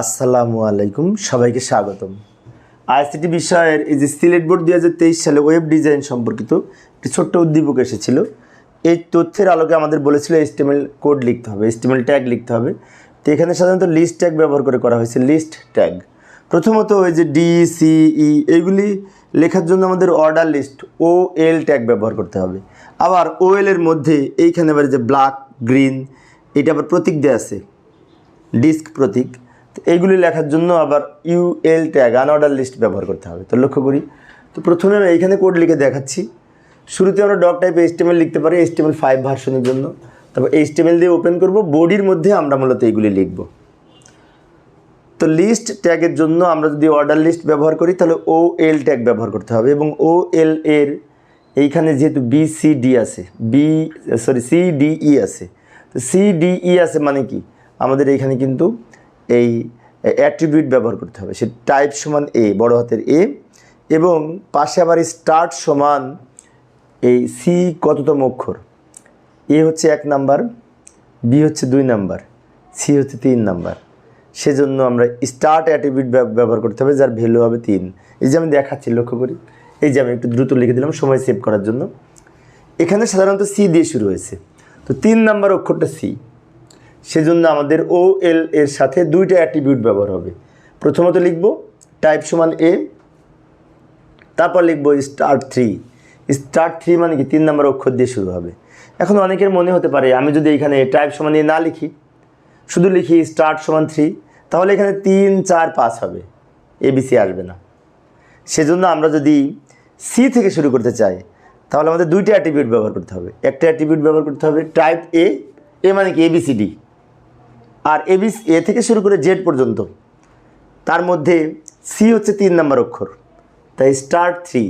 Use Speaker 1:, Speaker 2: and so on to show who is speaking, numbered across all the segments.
Speaker 1: আসসালামু আলাইকুম, সবাইকে স্বাগতম। আইসিটি বিষয়ের এই যে সিলেট বোর্ড দু হাজার তেইশ সালে ওয়েব ডিজাইন সম্পর্কিত একটি ছোট্ট উদ্দীপক এসেছিল। এই তথ্যের আলোকে আমাদের বলেছিল এস্টিমেল কোড লিখতে হবে এস্টিমেল ট্যাগ লিখতে হবে। তো এখানে সাধারণত লিস্ট ট্যাগ ব্যবহার করে করা হয়েছে লিস্ট ট্যাগ প্রথমত ওই যে ডি সি ই এইগুলি লেখার জন্য আমাদের order list O L tag ব্যবহার করতে হবে। আবার ও এর মধ্যে এইখানে আবার যে ব্ল্যাক গ্রিন এটা আবার প্রতীক দেওয়া আছে। ডিস্ক প্রতীক। এইগুলি লেখার জন্য আবার ইউএল ট্যাগ আনঅর্ডার লিস্ট ব্যবহার করতে হবে। তো লক্ষ্য করি। তো প্রথমে আমি এইখানে কোড লিখে দেখাচ্ছি। শুরুতে আমরা ডক টাইপ এইচটিএমএল লিখতে পারি এইচটিএমএল ফাইভ ভার্সনের জন্য। তারপর এইচটিএমএল দিয়ে ওপেন করব। বডির মধ্যে আমরা মূলত এইগুলি লিখব। তো লিস্ট ট্যাগের জন্য আমরা যদি অর্ডার লিস্ট ব্যবহার করি, তাহলে ও এল ট্যাগ ব্যবহার করতে হবে। এবং ও এল এর এইখানে যেহেতু বি সি ডি আছে B sorry C D E আছে। তো সি ডি ই আছে মানে কি? আমাদের এইখানে কিন্তু এই অ্যাট্রিবিউট ব্যবহার করতে হবে। সে টাইপ সমান এ বড় হাতের এ এবং পাশে আবার স্টার্ট সমান এই সি কততম অক্ষর। এ হচ্ছে এক নাম্বার বি হচ্ছে দুই নাম্বার সি হচ্ছে তিন নাম্বার। সেজন্য আমরা স্টার্ট অ্যাট্রিবিউট ব্যবহার করতে হবে, যার ভ্যালু হবে তিন। এই যে আমি দেখাচ্ছি, লক্ষ্য করি। এই যে আমি একটু দ্রুত লিখে দিলাম, সময় সেভ করার জন্য। এখানে সাধারণত সি দিয়ে শুরু হয়েছে। তো তিন নাম্বার অক্ষরটা সি সেজন্য আমাদের ও এল এর সাথে দুইটা অ্যাট্রিবিউট ব্যবহার হবে। প্রথমত লিখব টাইপ সমান এ তারপর লিখব স্টার্ট থ্রি স্টার্ট থ্রি মানে কি? তিন নম্বর অক্ষর দিয়ে শুরু হবে। এখন অনেকের মনে হতে পারে, আমি যদি এখানে টাইপ সমান এ না লিখি, শুধু লিখি স্টার্ট সমান থ্রি তাহলে এখানে তিন, চার, পাঁচ হবে। এবিসি আসবে না। সেজন্য আমরা যদি সি থেকে শুরু করতে চাই, তাহলে আমাদের দুইটা অ্যাট্রিবিউট ব্যবহার করতে হবে। একটা অ্যাট্রিবিউট ব্যবহার করতে হবে টাইপ এ এ মানে কি? এবিসিডি আর এবি এ থেকে শুরু করে জেড পর্যন্ত। তার মধ্যে সি হচ্ছে তিন নম্বর অক্ষর। তাই স্টার্ট থ্রি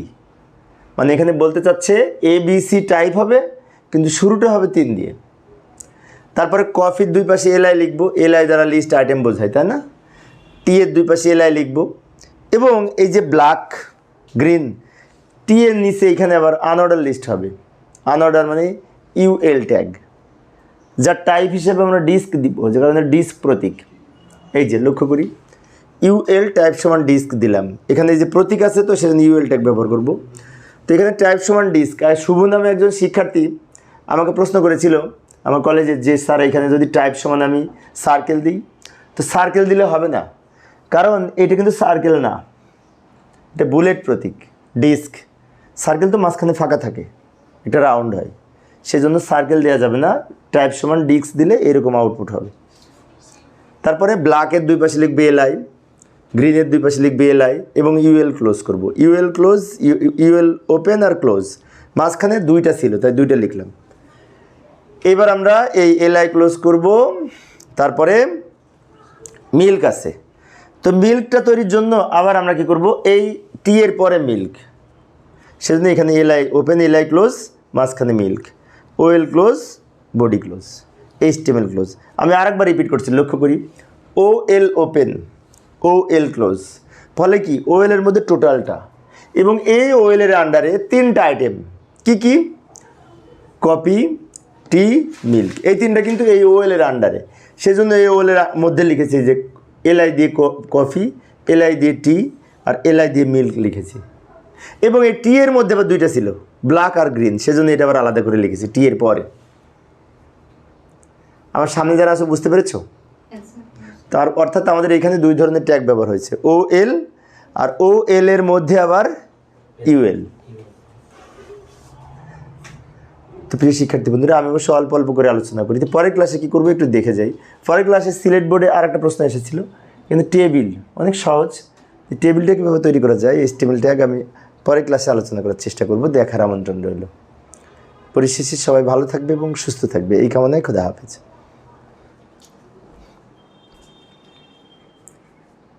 Speaker 1: মানে এখানে বলতে চাচ্ছে এ বি সি টাইপ হবে, কিন্তু শুরুটা হবে তিন দিয়ে। তারপরে কফির দুই পাশে এলআই লিখব। এলআই দ্বারা লিস্ট আইটেম বোঝায়, তাই না? টি এর দুই পাশে এলআই লিখব। এবং এই যে ব্ল্যাক গ্রিন টি এর নিচে এখানে আবার আনঅর্ডার লিস্ট হবে। আনঅর্ডার মানে ইউএল ট্যাগ যার টাইপ হিসেবে আমরা ডিস্ক দিব, যে কারণে ডিস্ক প্রতীক। এই যে, লক্ষ্য করি ইউএল টাইপ সমান ডিস্ক দিলাম। এখানে যে প্রতীক আছে তো, সেজন্য ইউএল ট্যাগ ব্যবহার করব। তো এখানে টাইপ সমান ডিস্ক আর শুভ নামে একজন শিক্ষার্থী আমাকে প্রশ্ন করেছিল, আমার কলেজে যে স্যার এখানে যদি টাইপ সমান আমি সার্কেল দিই, তো সার্কেল দিলে হবে না। কারণ এটা কিন্তু সার্কেল না। এটা বুলেট প্রতীক ডিস্ক সার্কেল তো মাঝখানে ফাঁকা থাকে, এটা রাউন্ড হয়। সেজন্য সার্কেল দেওয়া যাবে না। টাইপ সমান ডিস্ক দিলে এরকম আউটপুট হবে। তারপরে ব্ল্যাকের দুই পাশে লিখবে এলআই গ্রিনের দুই পাশে লিখবে এলআই এবং ইউএল ক্লোজ করব। ইউএল ক্লোজ ইউএল ওপেন আর ক্লোজ মাঝখানে দুইটা ছিল, তাই দুইটা লিখলাম। এবার আমরা এই এলআই ক্লোজ করব। তারপরে মিল্ক আছে। তো মিল্কটা তৈরির জন্য আবার আমরা কি করব? এই টি এর পরে মিল্ক সেজন্য এখানে এলআই ওপেন এলআই ক্লোজ মাঝখানে milk well close body close HTML close আমি আরেকবার রিপিট করছি, লক্ষ্য করি। ও এল ওপেন ও এল ক্লোজ ফলে কি? ও এর মধ্যে টোটালটা এবং এই ওয়েলের আন্ডারে তিনটা আইটেম কি কি? কপি টি মিল্ক এই তিনটা কিন্তু এই ওয়েলের আন্ডারে সেজন্য এই ওয়েলের মধ্যে লিখেছি যে এলআই দিয়ে কফি এলআই দিয়ে টি আর এলআই দিয়ে মিল্ক লিখেছি। এবং এই টি এর মধ্যে আবার দুইটা ছিল। ব্ল্যাক আর গ্রিন সেজন্য এটা আবার আলাদা করে লিখেছি টি এর পরে। আমার সামনে যারা আছে বুঝতে পেরেছ? তার অর্থাৎ আমাদের এখানে দুই ধরনের ট্যাগ ব্যবহার হয়েছে ও এল আর ও এল এর মধ্যে আবার ইউএল তো প্রিয় শিক্ষার্থী বন্ধুরা আমি অবশ্য অল্প অল্প করে আলোচনা করি। তো পরের ক্লাসে কী করব একটু দেখে যাই। পরের ক্লাসে সিলেট বোর্ডে আর একটা প্রশ্ন এসেছিল কিন্তু টেবিল অনেক সহজ। এই টেবিলটা কীভাবে তৈরি করা যায়? এই টেবিল ট্যাগ আমি পরের ক্লাসে আলোচনা করার চেষ্টা করব, দেখার আমন্ত্রণ রইল। পরিশেষে সবাই ভালো থাকবে এবং সুস্থ থাকবে। এই কামনায় খোদা হাফেজ।